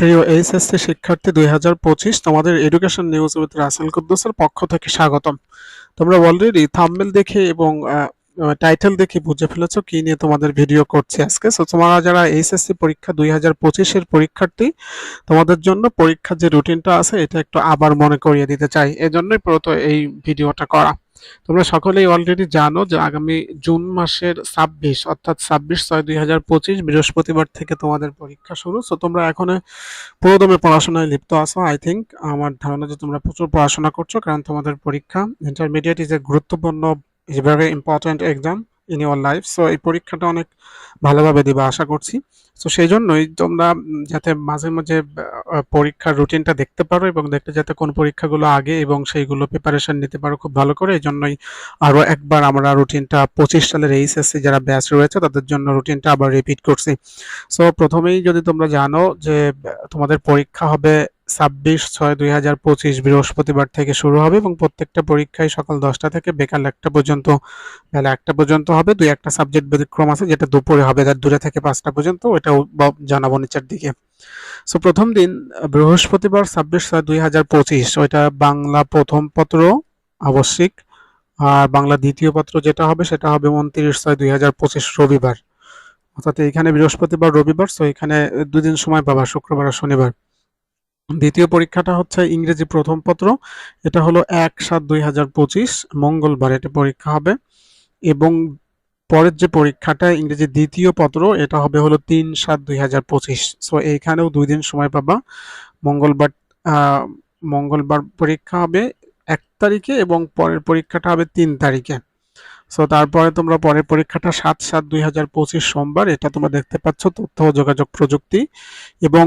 প্রিয় এইচএসসি শিক্ষার্থী দুই হাজার পঁচিশ, তোমাদের এডুকেশন নিউজ উইথ রাসেল কুদ্দুসের পক্ষ থেকে স্বাগতম। তোমরা অলরেডি থাম্বেল দেখে এবং টাইটেল দেখে বুঝে ফেলেছো কি নিয়ে তোমাদের ভিডিও করছি আজকে। সো তোমরা যারা এইচএসসি পরীক্ষা দুই হাজার পঁচিশের পরীক্ষার্থী, তোমাদের জন্য পরীক্ষার যে রুটিনটা আছে, এটা একটু আবার মনে করিয়ে দিতে চাই। এজন্যই প্রত এই ভিডিওটা করা। তোমরা সকলেই অলরেডি জানো যে আগামী জুন মাসের ছাব্বিশ, অর্থাৎ ছাব্বিশ ছয় দুই হাজার পঁচিশ বৃহস্পতিবার থেকে তোমাদের পরীক্ষা শুরু। সো তোমরা এখন পুরোদমে পড়াশোনায় লিপ্ত আছো। আই থিঙ্ক আমার ধারণা যে তোমরা প্রচুর পড়াশোনা করছ, কারণ তোমাদের পরীক্ষা ইন্টারমিডিয়েট ইজ এ গুরুত্বপূর্ণ is very important exam in your life so এই পরীক্ষাটা অনেক ভালোভাবে দিবা, আশা করছি। সো সেই জন্যই তোমরা যাতে মাঝে মাঝে পরীক্ষার রুটিনটা দেখতে পারো এবং দেখতে যাতে কোন পরীক্ষাগুলো আগে এবং সেইগুলো প্রিপারেশন নিতে পারো খুব ভালো করে। এই জন্যই আরও একবার আমরা রুটিনটা পঁচিশ সালের এইচএসসি যারা ব্যাচ রয়েছে, তাদের জন্য রুটিনটা আবার রিপিট করছি। সো প্রথমেই যদি তোমরা জানো যে, তোমাদের পরীক্ষা হবে ছাব্বিশ ছয় দুই হাজার পঁচিশ বৃহস্পতিবার থেকে শুরু হবে এবং প্রত্যেকটা পরীক্ষায় সকাল দশটা থেকে বিকাল একটা পর্যন্ত বেলা একটা পর্যন্ত হবে। দুই একটা সাবজেক্ট ব্যতিক্রম আছে যেটা দুপুরে হবে তার দূরে থেকে পাঁচটা পর্যন্ত, ওইটাও জানাব নিচের দিকে। সো প্রথম দিন, বৃহস্পতিবার ছাব্বিশ ছয় দুই হাজার পঁচিশ, ওইটা বাংলা প্রথম পত্র আবশ্যিক। আর বাংলা দ্বিতীয় পত্র যেটা হবে, সেটা হবে উনত্রিশ ছয় দুই হাজার পঁচিশ রবিবার। অর্থাৎ এখানে বৃহস্পতিবার, রবিবার সো এখানে দুদিন সময় পাবা, শুক্রবার আর শনিবার। দ্বিতীয় পরীক্ষাটা হচ্ছে ইংরেজি প্রথম পত্র। এটা হলো এক সাত দুই হাজার পঁচিশ, মঙ্গলবার এটা পরীক্ষা হবে। এবং পরের যে পরীক্ষাটা, ইংরেজি দ্বিতীয় পত্র, এটা হবে হলো তিন সাত দুই হাজার পঁচিশ। সো এইখানেও দুই দিন সময় পাবা। মঙ্গলবার মঙ্গলবার পরীক্ষা হবে এক তারিখে এবং পরের পরীক্ষাটা হবে তিন তারিখে। সো তারপরে তোমরা পরের পরীক্ষাটা সাত সাত দুই হাজার পঁচিশ সোমবার, এটা তোমরা দেখতে পাচ্ছ তথ্য, যোগাযোগ প্রযুক্তি। এবং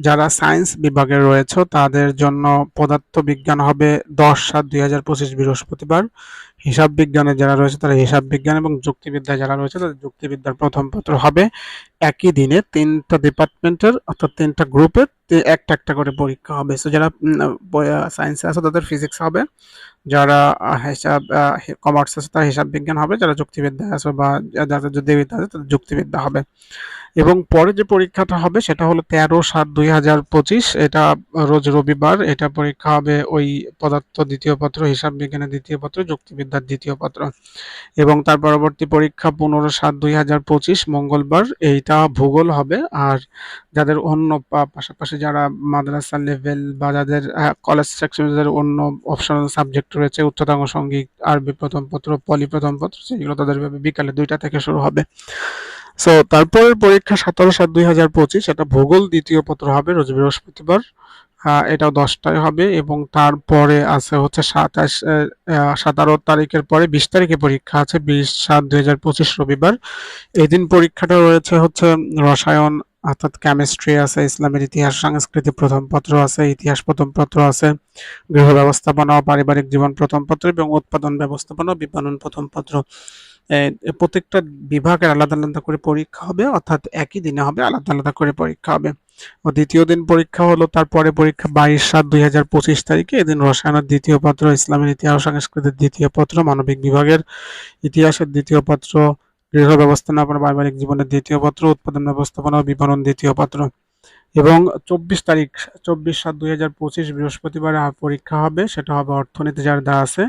যারা সায়েন্স বিভাগে রয়েছে, তাদের জন্য পদার্থ বিজ্ঞান হবে দশ সাত দুই হাজার পঁচিশ বৃহস্পতিবার। হিসাব বিজ্ঞানে যারা রয়েছে তারা হিসাব বিজ্ঞান এবং যুক্তিবিদ্যায় যারা রয়েছে তাদের যুক্তিবিদ্যার প্রথম পত্র হবে একই দিনে তিনটা ডিপার্টমেন্টের, অর্থাৎ তিনটা গ্রুপের একটা একটা করে পরীক্ষা হবে। সো যারা সায়েন্সে আছে তাদের ফিজিক্স হবে। যারা হিসাব কমার্স আছে তারা হিসাব বিজ্ঞান হবে। যারা যুক্তিবিদ্যা আছে বা যাদের যুক্তিবিদ্যা আছে তাদের যুক্তিবিদ্যা হবে। এবং পরে যে পরীক্ষাটা হবে সেটা হলো তেরো সাত দুই হাজার পঁচিশ। এটা রোজ রবিবার। এটা পরীক্ষা হবে ওই পদার্থ দ্বিতীয় পত্র, হিসাব বিজ্ঞানের দ্বিতীয় পত্র যুক্তিবিদ্যার দ্বিতীয় পত্র। এবং তার পরবর্তী পরীক্ষা পনেরো সাত দুই হাজার পঁচিশ, মঙ্গলবার এইটা ভূগোল হবে। আর যাদের অন্য পাশাপাশি যারা মাদ্রাসা লেভেল বা যাদের কলেজ সেকশনের অন্য অপশনাল সাবজেক্ট রয়েছে উচ্চতর সংগীত, আরবি প্রথম পত্র, পলি প্রথম পত্র, সেগুলো তাদের বিকালে দুইটা থেকে শুরু হবে। সো তারপরের পরীক্ষা সতেরো সাত দুই হাজার পঁচিশ, এটা ভূগোল দ্বিতীয় পত্র হবে রোজ বৃহস্পতিবার। এটাও দশটায় হবে এবং তারপরে আছে হচ্ছে সাতাশ সতেরো তারিখের পরে বিশ তারিখে পরীক্ষা আছে, বিশ সাত দুই হাজার পঁচিশ রবিবার। এই দিন পরীক্ষাটা রয়েছে হচ্ছে রসায়ন, অর্থাৎ কেমিস্ট্রি আছে, ইসলামের ইতিহাস, সংস্কৃতি প্রথম পত্র আছে, ইতিহাস প্রথম পত্র আছে, গৃহ ব্যবস্থাপনা পারিবারিক জীবন প্রথম পত্র এবং উৎপাদন ব্যবস্থাপনা বিপণন প্রথম পত্র। প্রত্যেকটা বিভাগের আলাদা আলাদা করে পরীক্ষা হবে, অর্থাৎ একই দিনে হবে, আলাদা আলাদা করে পরীক্ষা হবে। দ্বিতীয় দিন পরীক্ষা হলো, তারপরে পরীক্ষা বাইশ সাত দুই হাজার পঁচিশ তারিখে। এদিন রসায়নের দ্বিতীয় পত্র, ইসলামের ইতিহাস সংস্কৃতির দ্বিতীয় পত্র, মানবিক বিভাগের ইতিহাসের দ্বিতীয় পত্র, গৃহ ব্যবস্থাপনা, পারিবারিক জীবনের দ্বিতীয় পত্র, উৎপাদন ব্যবস্থাপনা ও বিপণন দ্বিতীয় পত্র। এবং চব্বিশ তারিখ, চব্বিশ সাত দুই হাজার পঁচিশ বৃহস্পতিবার পরীক্ষা হবে, সেটা হবে অর্থনীতি যার দা আছে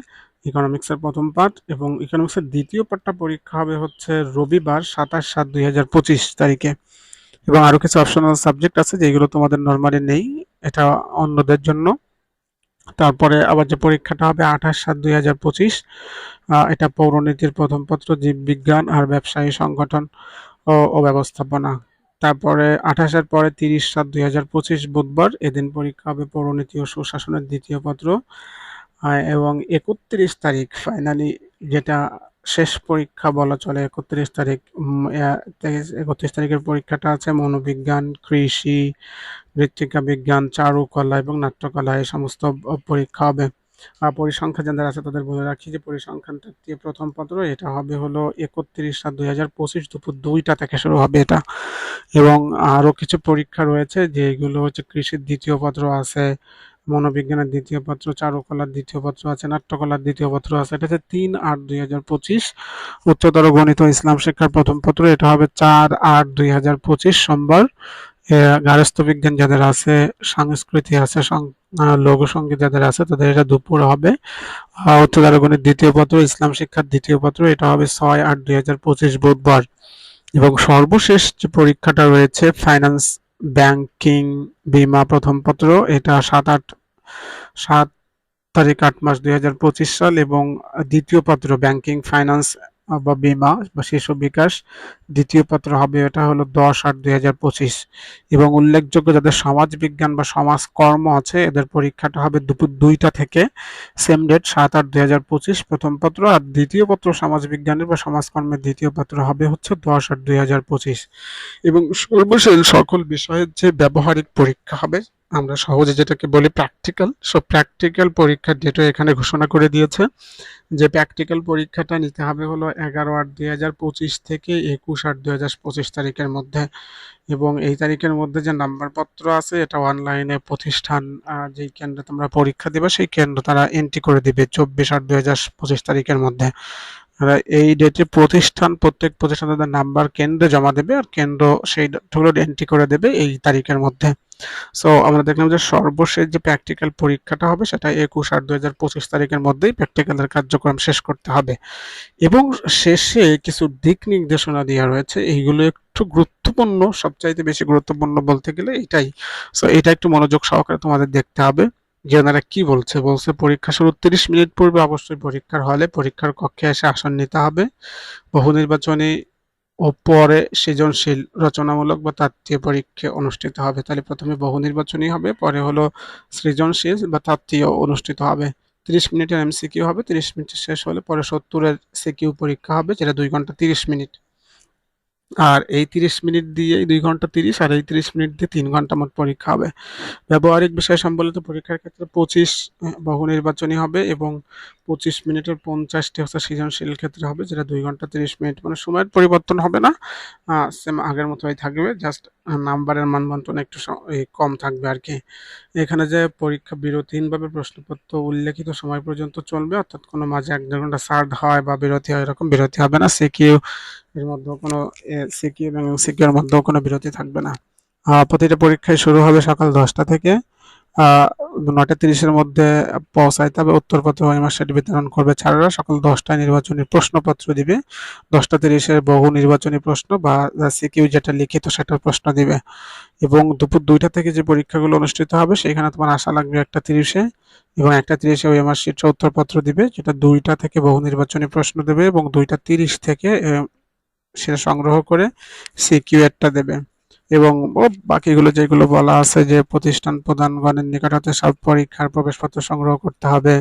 ইকোনমিক্সের প্রথম পাঠ। এবং ইকোনমিক্সের দ্বিতীয় পাঠটা পরীক্ষা হবে হচ্ছে রবিবার সাতাশ সাত দুই হাজার পঁচিশ তারিখে। এবং আরও কিছু অপশনাল সাবজেক্ট আছে যেগুলো তোমাদের নর্মালি নেই, এটা অন্যদের জন্য। তারপরে আবার যে পরীক্ষাটা হবে আঠাশ সাত দুই হাজার পঁচিশ এটা পৌরনীতির প্রথম পত্র, জীববিজ্ঞান আর ব্যবসায়ী সংগঠন ও ব্যবস্থাপনা। তারপরে আঠাশের পরে তিরিশ সাত দুই হাজার পঁচিশ বুধবার, এদিন পরীক্ষা হবে পৌরনীতি ও সুশাসনের দ্বিতীয় পত্র এবং একত্রিশ তারিখ ফাইনালি যেটা শেষ পরীক্ষা বলা চলে, একত্রিশ তারিখ একত্রিশ তারিখের পরীক্ষাটা আছে মনোবিজ্ঞান, কৃষি, মৃত্তিকা বিজ্ঞান, চারুকলা এবং নাট্যকলা, এই সমস্ত পরীক্ষা হবে। আর পরিসংখ্যান যাদের আছে তাদের বলে রাখি যে পরিসংখ্যানটা দিয়ে প্রথম পত্র, এটা হবে হলো একত্রিশ সাত দুই হাজার পঁচিশ দুপুর দুইটা থেকে শুরু হবে এটা। এবং আরও কিছু পরীক্ষা রয়েছে, যেগুলো হচ্ছে কৃষির দ্বিতীয় পত্র আছে মনোবিজ্ঞানের দ্বিতীয় পত্র চারুকলার দ্বিতীয় পত্র আছে নাট্যকলার দ্বিতীয় পত্র আছে। এটা হচ্ছে তিন আট দুই হাজার পঁচিশ। উচ্চতর গণিত ইসলাম শিক্ষার প্রথম পত্র এটা হবে চার আট দুই হাজার পঁচিশ সোমবার। এ, গার্হস্থ্য বিজ্ঞান যাদের আছে সংস্কৃতি আছে লোকসঙ্গীত যাদের আছে তাদের এটা দুপুর হবে। উচ্চতর গণিত দ্বিতীয় পত্র ইসলাম শিক্ষার দ্বিতীয় পত্র এটা হবে ছয় আট দুই হাজার পঁচিশ বুধবার। এবং সর্বশেষ যে পরীক্ষাটা রয়েছে ফাইন্যান্স ব্যাংকিং বিমা প্রথম পত্র, এটা সাত আট, সাত তারিখ আট মাস দুই হাজার পঁচিশ সাল এবং দ্বিতীয় পত্র, ব্যাংকিং, ফাইন্যান্স বা বীমা বা শিশু বিকাশ, দ্বিতীয় পত্র হবে এটা হলো দশ আট দুই এবং উল্লেখযোগ্য যাদের সমাজ বিজ্ঞান বা সমাজ কর্ম আছে, এদের পরীক্ষাটা হবে দুপুর দুইটা থেকে সেম ডেট সাত আট দুই প্রথম পত্র। আর দ্বিতীয় পত্র সমাজ বিজ্ঞানের বা সমাজকর্মের দ্বিতীয় পত্র হবে হচ্ছে দশ আট দুই এবং সর্বশেষ সকল বিষয়ের যে ব্যবহারিক পরীক্ষা হবে, আমরা সহজে যেটাকে বলি প্র্যাকটিক্যাল সো প্র্যাকটিক্যাল পরীক্ষার ডেটও এখানে ঘোষণা করে দিয়েছে। যে প্র্যাকটিক্যাল পরীক্ষাটা নিতে হবে হলো এগারো আট দুই হাজার পঁচিশ থেকে একুশ আট দুই হাজার পঁচিশ তারিখের মধ্যে। এবং এই তারিখের মধ্যে যে নাম্বারপত্র আছে, এটা অনলাইনে প্রতিষ্ঠান যেই কেন্দ্রে তোমরা পরীক্ষা দেবে, সেই কেন্দ্র তারা এন্ট্রি করে দিবে চব্বিশ আট দুই হাজার পঁচিশ তারিখের মধ্যে। এই ডেটে প্রতিষ্ঠান, প্রত্যেক প্রতিষ্ঠান তাদের নাম্বার কেন্দ্রে জমা দেবে আর কেন্দ্র সেই ডেটগুলো এন্ট্রি করে দেবে এই তারিখের মধ্যে। সো আমরা দেখলাম যে সর্বশেষ যে প্র্যাকটিক্যাল পরীক্ষাটা হবে সেটা একুশ আট দুই হাজার পঁচিশ তারিখের মধ্যেই প্র্যাকটিক্যালের কার্যক্রম শেষ করতে হবে। এবং শেষে কিছু দিক নির্দেশনা দেওয়া রয়েছে। এইগুলো একটু গুরুত্বপূর্ণ, সবচাইতে বেশি গুরুত্বপূর্ণ বলতে গেলে এটাই। সো এটা একটু মনোযোগ সহকারে তোমাদের দেখতে হবে। যে ওনারা কি বলছে? বলছে, পরীক্ষা শুরু তিরিশ মিনিট পূর্বে অবশ্যই পরীক্ষার হলে পরীক্ষার কক্ষে এসে আসন নিতে হবে। বহু নির্বাচনী ও পরে সৃজনশীল রচনামূলক বা তাত্ত্বীয় পরীক্ষা অনুষ্ঠিত হবে। তাহলে প্রথমে বহু নির্বাচনী হবে, পরে হলো সৃজনশীল বা তাত্ত্বীয় অনুষ্ঠিত হবে। তিরিশ মিনিটের এমসিকিউ হবে, তিরিশ মিনিট শেষ হলে পরে সত্তরের সিকিউ পরীক্ষা হবে, যেটা দুই ঘণ্টা তিরিশ মিনিট। আর এই তিরিশ মিনিট দিয়ে দুই ঘণ্টা তিরিশ, আর এই তিরিশ মিনিট দিয়ে তিন ঘণ্টা মোট পরীক্ষা হবে। ব্যবহারিক বিষয় সম্বলিত পরীক্ষার ক্ষেত্রে পঁচিশ বহু নির্বাচনী হবে এবং পঁচিশ মিনিটের পঞ্চাশটি হচ্ছে সৃজনশীল ক্ষেত্রে হবে, যেটা দুই ঘণ্টা তিরিশ মিনিট মানে সময়ের পরিবর্তন হবে না। সেম আগের মতোই থাকবে জাস্ট নাম্বারের মান বন্টন একটু কম থাকবে আর কি এখানে যে পরীক্ষা বিরতিহীনভাবে প্রশ্নপত্র উল্লেখিত সময় পর্যন্ত চলবে, অর্থাৎ কোনো মাঝে এক দেড় ঘণ্টা সার্ড হয় বা বিরতি হয় এরকম বিরতি হবে না। সিকিউ এর মধ্যেও কোনো সিকিউ এবং সিকিউ এর মধ্যেও কোনো বিরতি থাকবে না। প্রতিটা পরীক্ষায় শুরু হবে সকাল দশটা থেকে। নয়টা তিরিশের মধ্যে পৌঁছাইতে হবে উত্তরপত্র সেট বিতরণ করবে ছাড়ারা। সকাল দশটায় নির্বাচনী প্রশ্নপত্র দিবে। দশটা তিরিশের বহু নির্বাচনী প্রশ্ন বা সিকিউ যেটা লিখিত সেটার প্রশ্ন দিবে। এবং দুপুর দুইটা থেকে যে পরীক্ষাগুলো অনুষ্ঠিত হবে, সেখানে তোমার আশা লাগবে একটা তিরিশে এবং একটা তিরিশে ওএমআর শিট উত্তরপত্র দিবে, যেটা দুইটা থেকে বহু নির্বাচনী প্রশ্ন দেবে এবং দুইটা তিরিশ থেকে সেটা সংগ্রহ করে সিকিউ একটা দেবে। এবং বাকিগুলো যেগুলো বলা আছে যে প্রতিষ্ঠান প্রধানগণের নিকট হতে সব পরীক্ষার প্রবেশপত্র সংগ্রহ করতে হবে,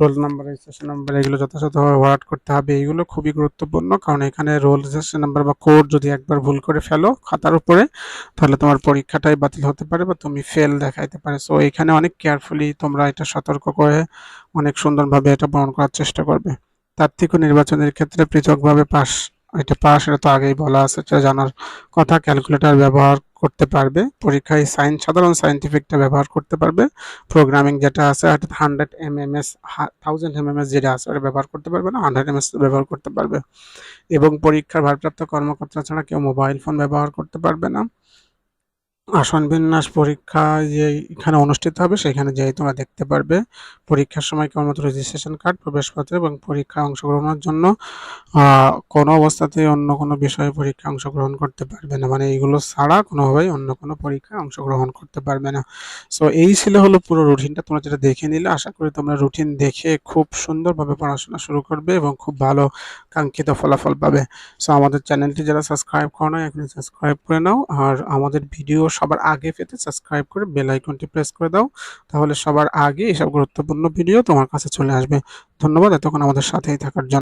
রোল নাম্বার, রেজিস্ট্রেশন নাম্বার এগুলো যথাযথভাবে ভরাট করতে হবে। এগুলো খুবই গুরুত্বপূর্ণ, কারণ এখানে রোল, রেজিস্ট্রেশন নাম্বার বা কোড যদি একবার ভুল করে ফেলো খাতার উপরে, তাহলে তোমার পরীক্ষাটাই বাতিল হতে পারে বা তুমি ফেল দেখাইতে পারে। সো এখানে অনেক কেয়ারফুলি তোমরা এটা সতর্ক করে অনেক সুন্দরভাবে এটা বহন করার চেষ্টা করবে। তাত্ত্বিক ও নির্বাচনের ক্ষেত্রে পৃথকভাবে পাস এটা পাস এটা তো আগেই বলা আছে, এটা জানার কথা ক্যালকুলেটর ব্যবহার করতে পারবে, পরীক্ষায় সাইন সাধারণ সাইন্টিফিকটা ব্যবহার করতে পারবে প্রোগ্রামিং যেটা আছে অর্থাৎ hundred M M S thousand M M S যেটা আছে ওটা ব্যবহার করতে পারবে না হান্ড্রেড এম এস ব্যবহার করতে পারবে। এবং পরীক্ষার ভারপ্রাপ্ত কর্মকর্তা ছাড়া কেউ মোবাইল ফোন ব্যবহার করতে পারবে না। আসন বিন্যাস পরীক্ষা যে এখানে অনুষ্ঠিত হবে, সেখানে যেয়ে তোমরা দেখতে পারবে। পরীক্ষার সময় কেবলমাত্র রেজিস্ট্রেশন কার্ড প্রবেশপত্র এবং পরীক্ষায় অংশগ্রহণের জন্য কোনো অবস্থাতেই অন্য কোনো বিষয়ে পরীক্ষা অংশগ্রহণ করতে পারবে না। মানে এইগুলো ছাড়া কোনোভাবেই অন্য কোনো পরীক্ষায় অংশগ্রহণ করতে পারবে না। সো এই ছিল হলো পুরো রুটিনটা তোমরা যেটা দেখে নিলে, আশা করি তোমরা রুটিন দেখে খুব সুন্দরভাবে পড়াশোনা শুরু করবে এবং খুব ভালো কাঙ্ক্ষিত ফলাফল পাবে। সো আমাদের চ্যানেলটি যারা সাবস্ক্রাইব করো না এখনই সাবস্ক্রাইব করে নাও। আর আমাদের ভিডিও সবার আগে পেতে সাবস্ক্রাইব করে বেল আইকনটি প্রেস করে দাও। তাহলে সবার আগে এসব গুরুত্বপূর্ণ ভিডিও তোমার কাছে চলে আসবে। ধন্যবাদ, এতক্ষণ আমাদের সাথেই থাকার জন্য।